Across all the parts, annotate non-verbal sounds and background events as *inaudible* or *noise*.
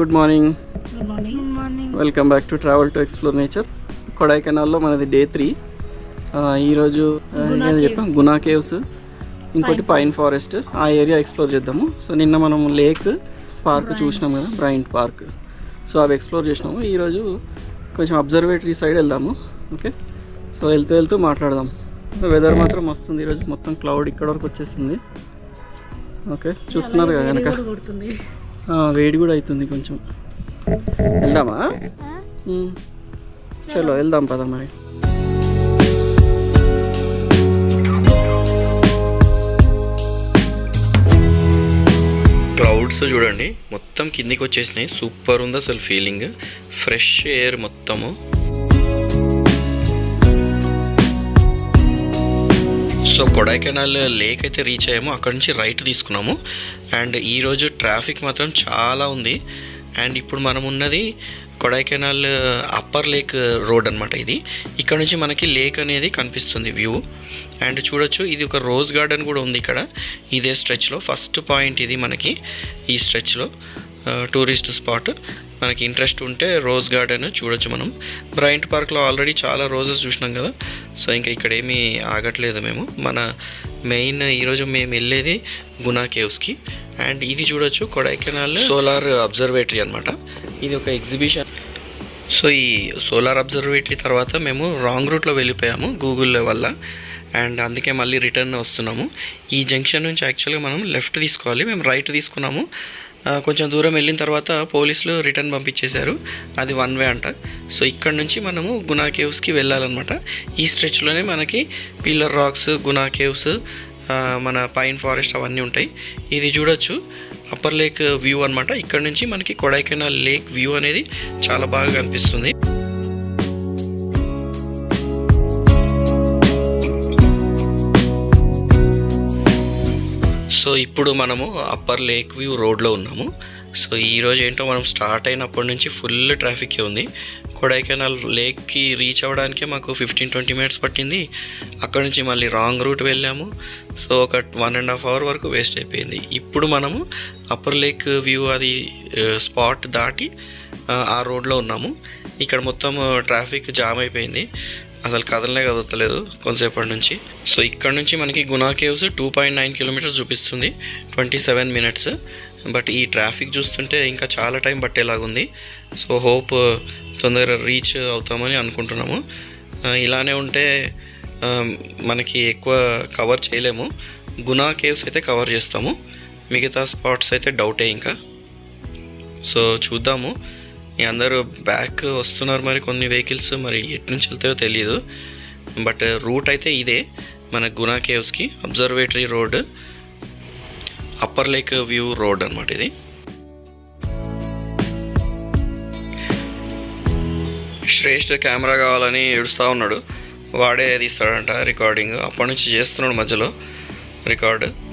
Good morning. Welcome back to travel to explore nature కొడైకెనాల్లో మనది day three ఈరోజు. చెప్పాం? Guna caves ఇంకోటి పైన్ ఫారెస్ట్ ఆ ఏరియా ఎక్స్ప్లోర్ చేద్దాము. సో నిన్న మనం లేక్ పార్క్ చూసినాం కదా బ్రైంట్ పార్క్ సో అవి ఎక్స్ప్లోర్ చేసినాము. ఈరోజు కొంచెం అబ్జర్వేటరీ సైడ్ వెళ్దాము. ఓకే? సో వెళ్తూ వెళ్తూ మాట్లాడదాం. వెదర్ మాత్రం వస్తుంది ఈరోజు. మొత్తం క్లౌడ్ ఇక్కడ వరకు వచ్చేస్తుంది ఓకే? చూస్తున్నారు కదా కనుక వేడి కూడా అవుతుంది కొంచెం. వెళ్దామా. చలో. వెళ్దాం పద మరి. క్లౌడ్స్ చూడండి మొత్తం కిందికి వచ్చేసినాయి. సూపర్ ఉంది అసలు ఫీలింగ్ ఫ్రెష్ ఎయిర్ మొత్తము. సో కొడైకెనాల్ లేక్ అయితే రీచ్ అయ్యాము. అక్కడ నుంచి రైట్ తీసుకున్నాము. అండ్ ఈరోజు ట్రాఫిక్ మాత్రం చాలా ఉంది. అండ్ ఇప్పుడు మనం ఉన్నది కొడైకెనాల్ అప్పర్ లేక్ రోడ్ అనమాట ఇది. ఇక్కడ నుంచి మనకి లేక్ అనేది కనిపిస్తుంది వ్యూ అండ్ చూడొచ్చు ఇది ఒక రోజ్ గార్డెన్ కూడా ఉంది ఇక్కడ. ఇదే స్ట్రెచ్లో ఫస్ట్ పాయింట్ ఇది మనకి ఈ స్ట్రెచ్లో టూరిస్ట్ స్పాట్ మనకి ఇంట్రెస్ట్ ఉంటే రోజ్ గార్డెన్ చూడొచ్చు మనం. బ్రైంట్ పార్క్లో ఆల్రెడీ చాలా రోజెస్ చూసినాం కదా. సో ఇంకా ఇక్కడ ఏమీ ఆగట్లేదు మేము. మన మెయిన్ ఈరోజు మేము వెళ్ళేది గునా కేవ్స్కి. అండ్ ఇది చూడొచ్చు కొడైకెనాల్ సోలార్ అబ్జర్వేటరీ అనమాట ఇది ఒక ఎగ్జిబిషన్. సో ఈ సోలార్ అబ్జర్వేటరీ తర్వాత మేము రాంగ్ రూట్లో వెళ్ళిపోయాము గూగుల్ వల్ల. అండ్ అందుకే మళ్ళీ రిటర్న్ వస్తున్నాము. ఈ జంక్షన్ నుంచి యాక్చువల్గా మనం లెఫ్ట్ తీసుకోవాలి. మేము రైట్ తీసుకున్నాము. కొంచెం దూరం వెళ్ళిన తర్వాత పోలీసులు రిటర్న్ పంపించేశారు. అది వన్ వే అంట. సో ఇక్కడ నుంచి మనము గునా కేవ్స్కి వెళ్ళాలన్నమాట. ఈ స్ట్రెచ్లోనే మనకి పిల్లర్ రాక్స్ గునా కేవ్స్ మన పైన్ ఫారెస్ట్ అవన్నీ ఉంటాయి. ఇది చూడొచ్చు. అప్పర్ లేక్ వ్యూ అనమాట ఇక్కడ నుంచి మనకి కొడైకెనాల్ లేక్ వ్యూ అనేది చాలా బాగా కనిపిస్తుంది. సో ఇప్పుడు మనము అప్పర్ లేక్ వ్యూ రోడ్లో ఉన్నాము. సో ఈరోజు ఏంటో మనం స్టార్ట్ అయినప్పటి నుంచి ఫుల్ ట్రాఫిక్ ఉంది. కొడైకెనాల్ లేక్కి రీచ్ అవ్వడానికే మాకు ఫిఫ్టీన్ ట్వంటీ మినిట్స్ పట్టింది. అక్కడ నుంచి మళ్ళీ రాంగ్ రూట్ వెళ్ళాము. సో ఒక వన్ అండ్ హాఫ్ అవర్ వరకు వేస్ట్ అయిపోయింది. ఇప్పుడు మనము అప్పర్ లేక్ వ్యూ అది స్పాట్ దాటి ఆ, ఆ రోడ్లో ఉన్నాము. ఇక్కడ మొత్తం ట్రాఫిక్ జామ్ అయిపోయింది. అసలు కదలనే కదలలేదు కొంతసేపటి నుంచి. సో ఇక్కడ నుంచి మనకి Guna caves two point nine kilometres చూపిస్తుంది ట్వంటీ సెవెన్ మినిట్స్ బట్ ఈ ట్రాఫిక్ చూస్తుంటే ఇంకా చాలా టైం పట్టేలాగుంది. సో హోప్ తొందరగా రీచ్ అవుతామని అనుకుంటున్నాము. ఇలానే ఉంటే మనకి ఎక్కువ కవర్ చేయలేము. గునా కేవ్స్ అయితే కవర్ చేస్తాము. మిగతా స్పాట్స్ అయితే డౌటే ఇంకా. సో చూద్దాము. అందరూ బ్యాక్ వస్తున్నారు మరి కొన్ని వెహికల్స్ మరి ఎటు నుంచి వెళ్తాయో తెలియదు బట్ రూట్ అయితే ఇదే మన Guna కేవ్స్కి observatory road upper lake view road అనమాట ఇది. శ్రేష్ఠ కెమెరా కావాలని ఏడుస్తూ ఉన్నాడు. వాడే తీస్తాడంట రికార్డింగ్ అప్పటి నుంచి చేస్తున్నాడు మధ్యలో. రికార్డు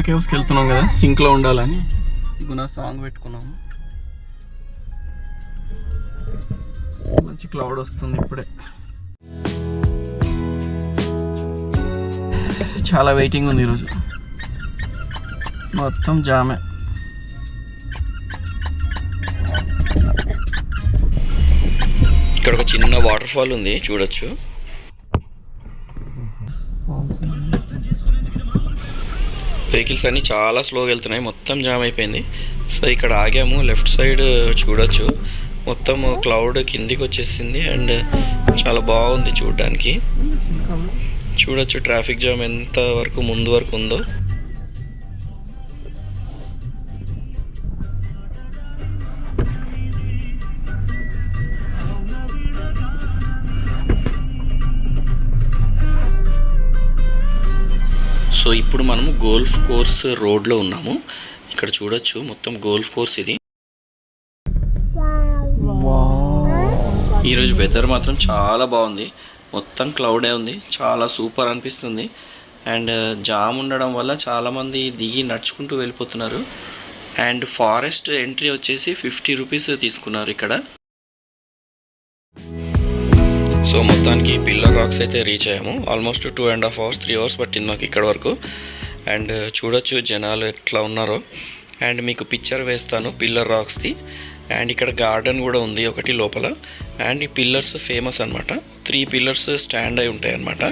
గునా కేవ్స్కి వెళ్తున్నాం కదా సింక్లో ఉండాలని. గునా సాంగ్ పెట్టుకున్నాము. మంచి క్లౌడ్ వస్తుంది ఇప్పుడే. చాలా వెయిటింగ్ ఉంది ఈరోజు. మొత్తం జామే. ఇక్కడ ఒక చిన్న వాటర్ ఫాల్ ఉంది చూడొచ్చు. వెహికల్స్ అన్నీ చాలా స్లోగా వెళ్తున్నాయి. మొత్తం జామ్ అయిపోయింది. సో ఇక్కడ ఆగాము. లెఫ్ట్ సైడ్ uh, చూడొచ్చు. మొత్తం క్లౌడ్ కిందికి వచ్చేసింది అండ్ uh, చాలా బాగుంది చూడడానికి. చూడొచ్చు ట్రాఫిక్ జామ్ ఎంత వరకు ముందు వరకు ఉందో. సో ఇప్పుడు మనము గోల్ఫ్ కోర్స్ రోడ్లో ఉన్నాము. ఇక్కడ చూడొచ్చు మొత్తం గోల్ఫ్ కోర్స్ ఇది. ఈరోజు వెదర్ మాత్రం చాలా బాగుంది. మొత్తం క్లౌడే ఉంది. చాలా సూపర్ అనిపిస్తుంది. అండ్ జామ్ ఉండడం వల్ల చాలామంది దిగి నడుచుకుంటూ వెళ్ళిపోతున్నారు. అండ్ ఫారెస్ట్ ఎంట్రీ వచ్చేసి ఫిఫ్టీ రూపీస్ తీసుకున్నారు ఇక్కడ. సో మొత్తానికి పిల్లర్ రాక్స్ అయితే రీచ్ అయ్యాము. Almost two and half hours three hours పట్టింది మాకు ఇక్కడ వరకు. అండ్ uh, చూడొచ్చు జనాలు ఎట్లా ఉన్నారో. అండ్ మీకు పిక్చర్ వేస్తాను పిల్లర్ రాక్స్ది అండ్ ఇక్కడ గార్డెన్ కూడా ఉంది ఒకటి లోపల. అండ్ ఈ పిల్లర్స్ ఫేమస్ అనమాట త్రీ పిల్లర్స్ స్టాండ్ అయి ఉంటాయి అనమాట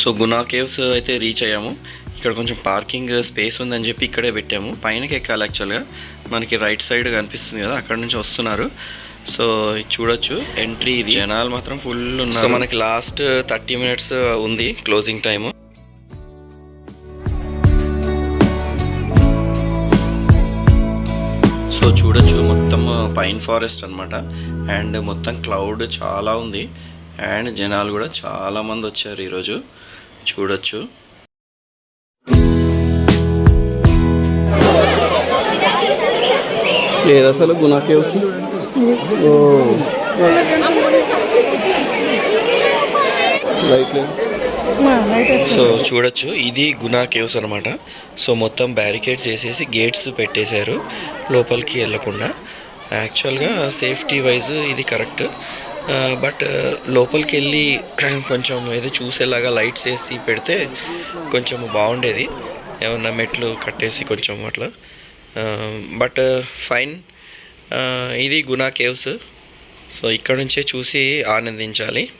సో గునా కేవ్స్ అయితే రీచ్ అయ్యాము. ఇక్కడ కొంచెం పార్కింగ్ స్పేస్ ఉందని చెప్పి ఇక్కడే పెట్టాము. పైనకి ఎక్కాలి యాక్చువల్గా మనకి రైట్ సైడ్ కనిపిస్తుంది కదా అక్కడ నుంచి వస్తున్నారు. సో ఇది చూడొచ్చు. ఎంట్రీ ఇది. జనాలు మాత్రం ఫుల్ ఉన్నారు. సో మనకి లాస్ట్ థర్టీ మినిట్స్ ఉంది క్లోజింగ్ టైము సో చూడొచ్చు మొత్తం పైన్ ఫారెస్ట్ అన్నమాట. అండ్ మొత్తం క్లౌడ్ చాలా ఉంది. అండ్ జనాలు కూడా చాలా మంది వచ్చారు ఈరోజు. చూడొచ్చు. లేదు అసలు లైట్ లేదు సో చూడొచ్చు ఇది గునా కేవ్స్ అనమాట సో మొత్తం బ్యారికేడ్స్ వేసేసి గేట్స్ పెట్టేశారు లోపలికి వెళ్ళకుండా. యాక్చువల్గా సేఫ్టీ వైజ్ ఇది కరెక్ట్ బట్ లోపలికి వెళ్ళి *clears throat* కొంచెం ఏదో చూసేలాగా లైట్స్ వేసి పెడితే కొంచెం బాగుండేది. ఏమన్నా మెట్లు కట్టేసి కొంచెం అట్లా. బట్ ఫైన్ ఇది గునా కేవ్స్. సో ఇక్కడ నుంచే చూసి ఆనందించాలి.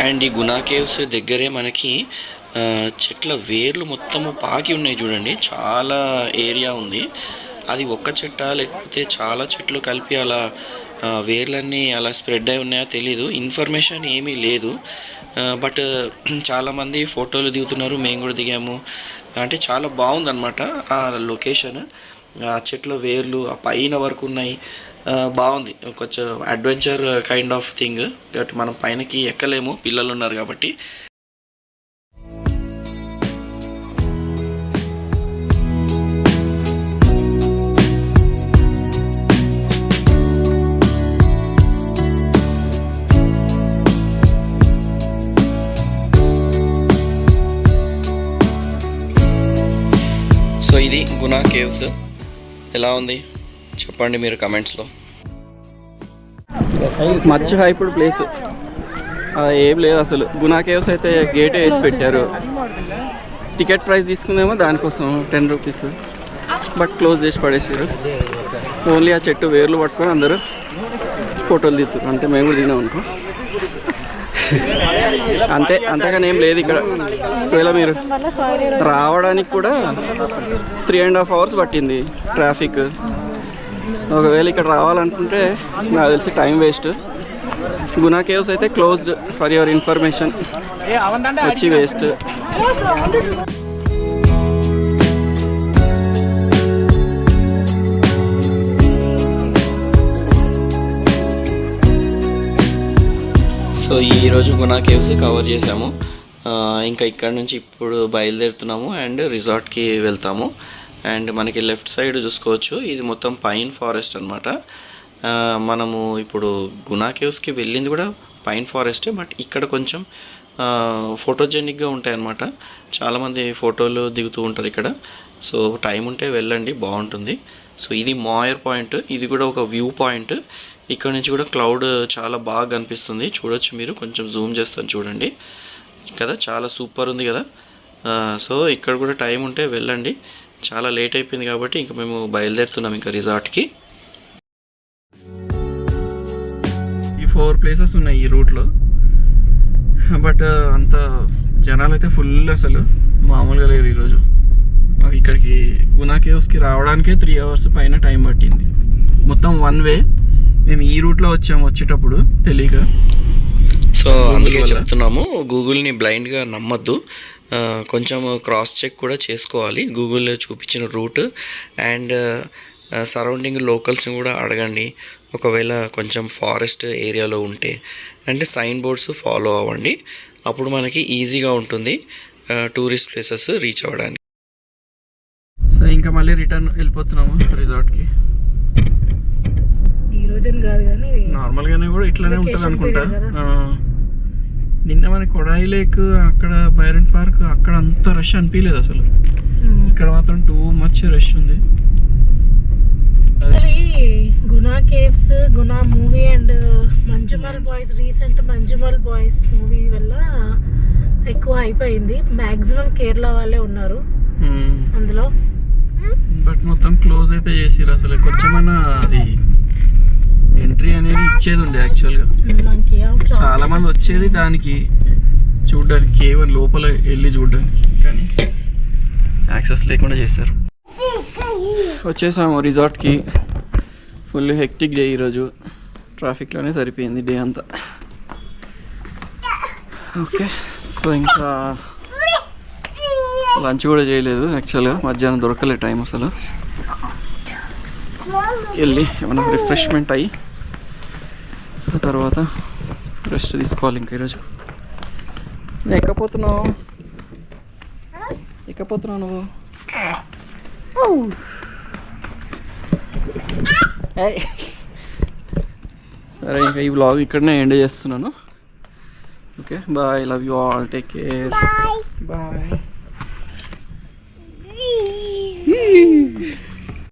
అండ్ ఈ గునా కేవ్స్ దగ్గరే మనకి ఆ, చెట్ల వేర్లు మొత్తము పాకి ఉన్నాయి చూడండి. చాలా ఏరియా ఉంది. అది ఒక్క చెట్ట? లేకపోతే చాలా చెట్లు కలిపి అలా వేర్లన్నీ అలా స్ప్రెడ్ అయి ఉన్నాయో తెలీదు. ఇన్ఫర్మేషన్ ఏమీ లేదు. బట్ చాలామంది ఫోటోలు దిగుతున్నారు. మేము కూడా దిగాము. అంటే చాలా బాగుందన్నమాట ఆ లొకేషన్. ఆ చెట్ల వేర్లు ఆ పైన వరకు ఉన్నాయి. బాగుంది. కొంచెం adventure kind of thing. But మనం పైనకి ఎక్కలేము. పిల్లలు ఉన్నారు కాబట్టి. కేవ్స్. ఎలా ఉంది? చెప్పండి మీరు కమెంట్స్లో. Much hyped place. ఏం లేదు అసలు. గునా కేవ్స్ అయితే గేట్ వేసి పెట్టారు. టికెట్ ప్రైస్ తీసుకుందేమో దానికోసం టెన్ రూపీస్. బట్ క్లోజ్ చేసి పడేసారు. ఓన్లీ ఆ చెట్టు వేర్లు పట్టుకొని అందరూ ఫోటోలు తీస్తారు అంటే మేము కూడా తినాం అనుకో. అంతే అంతగానే ఏం లేదు ఇక్కడ. ఒకవేళ మీరు రావడానికి కూడా త్రీ అండ్ హాఫ్ అవర్స్ పట్టింది ట్రాఫిక్ ఒకవేళ ఇక్కడ రావాలనుకుంటే నాకు తెలిసి టైం వేస్ట్ గునా కేవ్స్ అయితే క్లోజ్డ్ ఫర్ యువర్ ఇన్ఫర్మేషన్ వచ్చి వేస్ట్ సో ఈరోజు గునా కేవ్స్ కవర్ చేసాము. ఇంకా ఇక్కడ నుంచి ఇప్పుడు బయలుదేరుతున్నాము అండ్ రిసార్ట్కి వెళ్తాము. అండ్ మనకి లెఫ్ట్ సైడ్ చూసుకోవచ్చు. ఇది మొత్తం పైన్ ఫారెస్ట్ అనమాట మనము ఇప్పుడు గునా కేవ్స్కి వెళ్ళింది కూడా పైన్ ఫారెస్ట్ బట్ ఇక్కడ కొంచెం ఫోటోజెనిక్గా ఉంటాయి అన్నమాట. చాలామంది ఫోటోలు దిగుతూ ఉంటారు ఇక్కడ. సో టైం ఉంటే వెళ్ళండి బాగుంటుంది. సో ఇది మాయర్ పాయింట్. ఇది కూడా ఒక వ్యూ పాయింట్. ఇక్కడ నుంచి కూడా క్లౌడ్ చాలా బాగా కనిపిస్తుంది. చూడొచ్చు మీరు. కొంచెం జూమ్ చేస్తాను చూడండి. కదా చాలా సూపర్ ఉంది కదా. సో ఇక్కడ కూడా టైం ఉంటే వెళ్ళండి. చాలా లేట్ అయిపోయింది కాబట్టి ఇంకా మేము బయలుదేరుతున్నాం ఇంకా రిసార్ట్కి. ఈ ఫోర్ ప్లేసెస్ ఉన్నాయి ఈ రూట్లో. బట్ అంత జనాలు అయితే ఫుల్ అసలు. మామూలుగా లేరు ఈరోజు. మాకు ఇక్కడికి గునా కేవ్స్కి రావడానికే త్రీ అవర్స్ పైన టైం పట్టింది. మొత్తం వన్ వే. మేము ఈ రూట్లో వచ్చాము వచ్చేటప్పుడు తెలియక. సో అందుకే? చెప్తున్నాము గూగుల్ని బ్లైండ్గా నమ్మద్దు. కొంచెం క్రాస్ చెక్ కూడా చేసుకోవాలి గూగుల్ చూపించిన రూట్. అండ్ సరౌండింగ్ లోకల్స్ని కూడా అడగండి. ఒకవేళ కొంచెం ఫారెస్ట్ ఏరియాలో ఉంటే అంటే సైన్ బోర్డ్స్ ఫాలో అవ్వండి. అప్పుడు మనకి ఈజీగా ఉంటుంది టూరిస్ట్ ప్లేసెస్ రీచ్ అవ్వడానికి. సో ఇంకా మళ్ళీ రిటర్న్ వెళ్ళిపోతున్నాము రోజుని కాదు కానీ నార్మల్గానే కూడా ఇట్లానే ఉంటుంది అనుకుంటా. నిన్న మన కొడాయి లేక్ అక్కడ బైరన్ పార్క్ అక్కడ అంత రష్ అనిపించలేదు అసలు. ఇక్కడ మాత్రం టూ మచ్ రష్ ఉంది. Guna caves Guna movie and Manjummel Boys recent Manjummel Boys movie వల్ల ఎక్కువ అయిపోయింది. మాక్సిమం కేరళ వాళ్ళే ఉన్నారు. అందులో. బట్ మొత్తం క్లోజ్ అయితే చేసిరు అసలు. కొంచెమైనా అది ఎంట్రీ అనేది ఇచ్చేది ఉండే యాక్చువల్గా చాలా మంది వచ్చేది దానికి చూడడానికి కేవలం లోపల వెళ్ళి చూడడానికి. కానీ యాక్సెస్ లేకుండా చేశారు. వచ్చేసాము రిసార్ట్కి. ఫుల్ హెక్టిక్ డే ఈరోజు. ట్రాఫిక్లోనే సరిపోయింది డే అంతా. ఓకే సో ఇంకా లంచ్ కూడా చేయలేదు యాక్చువల్గా మధ్యాహ్నం దొరకలే టైం అసలు. వెళ్ళి ఏమైనా రిఫ్రెష్మెంట్ అయ్యి తర్వాత రెస్ట్ తీసుకోవాలి ఇంకా ఈరోజు. నేను ఎక్కపోతున్నావు? ఎక్కపోతున్నావు నువ్వు. సరే ఇంకా ఈ వ్లాగ్ ఇక్కడనే ఎండ్ చేస్తున్నాను. Okay bye love you all take care. Bye.